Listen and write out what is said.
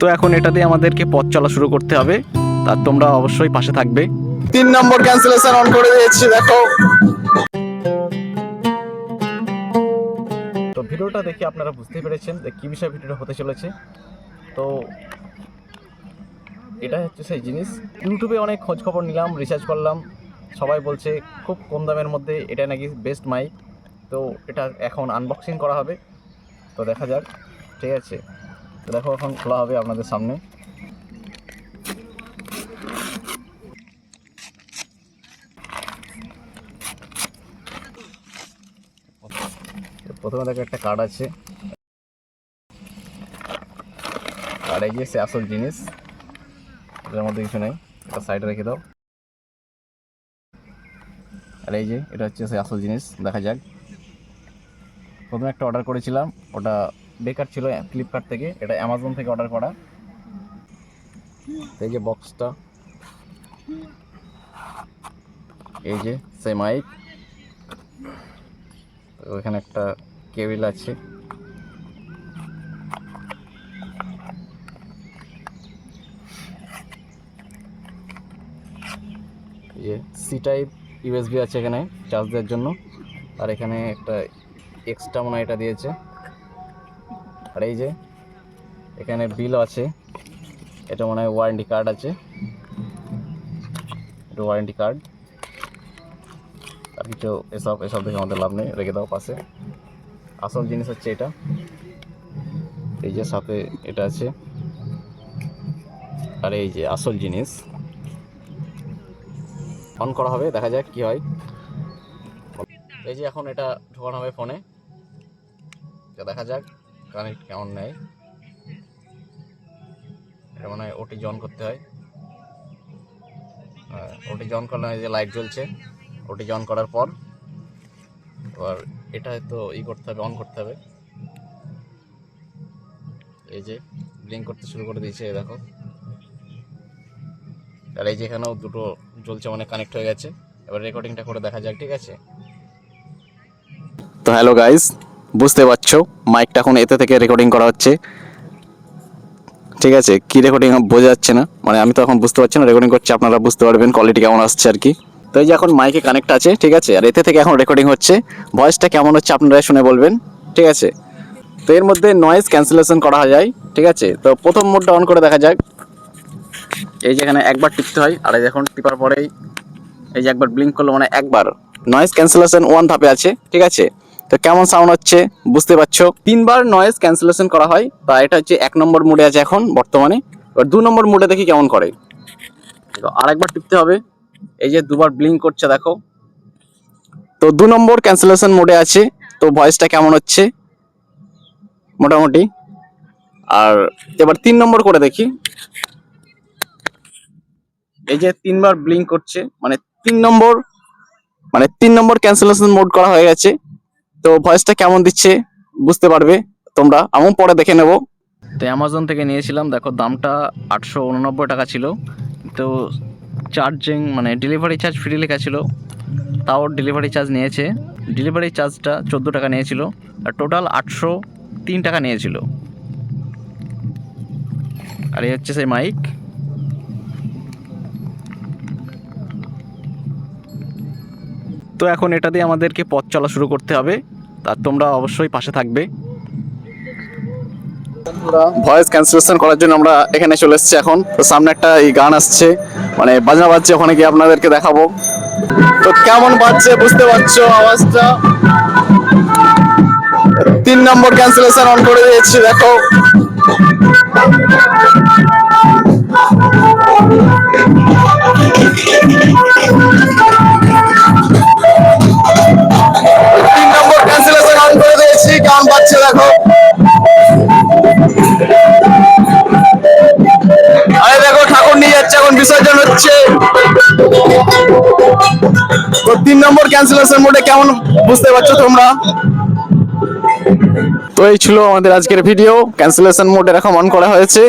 তো এখন এটা দিয়ে আমাদেরকে পথ চলা শুরু করতে হবে। তা তোমরা অবশ্যই পাশে থাকবে। তিন নম্বর ক্যান্সেলেশন অন করে দিয়েছি দেখো। তো ভিডিওটা দেখে আপনারা বুঝতে পেরেছেন যে কী বিষয়ে ভিডিওটা হতে চলেছে। তো এটা হচ্ছে সেই জিনিস। ইউটিউবে অনেক খোঁজ খবর নিলাম রিসার্চ করলাম। সবাই বলছে খুব কম দামের মধ্যে এটা নাকি বেস্ট মাইক তো এটা এখন আনবক্সিং করা হবে। তো দেখা যাক ঠিক আছে। দেখো এখন খোলা হবে আপনাদের সামনে। প্রথমে দেখো একটা কার্ড আছে। যে সে আসল জিনিস। এটার মধ্যে কিছু নেই। এটা সাইডে রেখে দাও। আর এই যে, এটা হচ্ছে সে আসল জিনিস। দেখা যাক। প্রথমে একটা অর্ডার করেছিলাম। ওটা বেকার ছিল ফ্লিপকার্ট থেকে, এটা অ্যামাজন থেকে অর্ডার করা। এই যে বক্সটা এই যে সে মাইক ওইখানে একটা কেবিল আছে। ইয়ে সি টাইপ ইউএসবি আছে এখানে চার্জ দেওয়ার জন্য। আর এখানে একটা এক্সট্রা মনে এটা দিয়েছে। আর এই যে, এখানে বিল আছে। এটা মনে হয় ওয়ারেন্টি কার্ড আছে। এটা ওয়ারেন্টি কার্ড আর কিছু এসব এসব দেখে আমাদের লাভ নেই, রেখে দাও পাশে। আসল জিনিস হচ্ছে এটা। এই যে সাথে এটা আছে। আর এই যে আসল জিনিস। অন করা হবে, দেখা যাক কি হয়। এই যে এখন এটা ঢোকানো হবে ফোনে দেখা যাক। কানেক্ট কেমন নেয়? এটা মনে হয় ওটি অন করতে হয়। ওটি অন করলে যে লাইট জ্বলছে, ওটি অন করার পর এবার এটা তো ই করতে হবে অন করতে হবে। এই যে ব্লিঙ্ক করতে শুরু করে দিয়েছে দেখো। আর এই যে এখানেও দুটো জ্বলছে মানে কানেক্ট হয়ে গেছে। এবার রেকর্ডিংটা করে দেখা যাক, ঠিক আছে? তো হ্যালো গাইস বুঝতে পারছ? মাইকটা এখন এতে থেকে রেকর্ডিং করা হচ্ছে। ঠিক আছে? কি রেকর্ডিং বোঝা যাচ্ছে না। মানে আমি তো এখন বুঝতে পারছি না। রেকর্ডিং করছি, আপনারা বুঝতে পারবেন। কোয়ালিটি কেমন আসছে আর কি। তো এই যে এখন মাইকে কানেক্ট আছে, ঠিক আছে? আর এতে থেকে এখন রেকর্ডিং হচ্ছে। ভয়েসটা কেমন হচ্ছে আপনারা শুনে বলবেন। ঠিক আছে? তো এর মধ্যে নয়েজ ক্যান্সেলেশন করা যায়। ঠিক আছে? তো প্রথম মোডটা অন করে দেখা যাক। এই যে এখানে একবার টিপতে হয়। আর এই এখন টিপার পরেই এই যে একবার ব্লিঙ্ক করল মানে একবার। নয়েজ ক্যান্সেলেশন ওয়ান ধাপে আছে। ঠিক আছে? তো কেমন সাউন্ড হচ্ছে? বুঝতে পারছ? তিনবার নয়েজ ক্যান্সেলেশন করা হয়, তা এটা হচ্ছে এক নম্বর মোডে আছে এখন, বর্তমানে। এবার দু নম্বর মোডে দেখি কেমন করে। আর একবার টিপতে হবে। এই যে দুবার ব্লিঙ্ক করছে, দেখো। তো দু নম্বর ক্যান্সেলেশন মোডে আছে, তো ভয়েসটা কেমন হচ্ছে? মোটামুটি। আর এবার তিন নম্বর করে দেখি। এই যে তিনবার ব্লিঙ্ক করছে মানে তিন নম্বর মানে তিন নম্বর ক্যান্সেলেশন মোড করা হয়ে গেছে। তো ভয়েসটা কেমন দিচ্ছে বুঝতে পারবে তোমরা। আমিও পরে দেখে নেব। তো অ্যামাজন থেকে নিয়েছিলাম, দেখো দামটা আটশো উননব্বই টাকা ছিল। তো চার্জিং মানে ডেলিভারি চার্জ ফ্রি লেখা ছিল। তাও ডেলিভারি চার্জ নিয়েছে। ডেলিভারি চার্জটা চোদ্দ টাকা নিয়েছিল। আর টোটাল আটশো তিন টাকা নিয়েছিল। আর এই হচ্ছে সেই মাইক তো এখন এটা দিয়ে আমাদেরকে পথ চলা শুরু করতে হবে। তা তোমরা অবশ্যই পাশে থাকবে। ভয়েস ক্যান্সেলেশন করার জন্য আমরা এখানে চলে এসেছি এখন। তো সামনে একটা এই গান আসছে। মানে বাজনা বাজছে, ওখানে গিয়ে আপনাদেরকে দেখাবো। তো কেমন বাজছে বুঝতে পারছ আওয়াজটা? তিন নম্বর ক্যান্সেলেশন অন করে দিয়েছি, দেখো। তিন ক্যান্সেলেশন মোডে কেমন বুঝতে পারছ তোমরা? তো এই ছিল আমাদের আজকের ভিডিও ক্যান্সেলেশন মোডে এখন অন করা হয়েছে।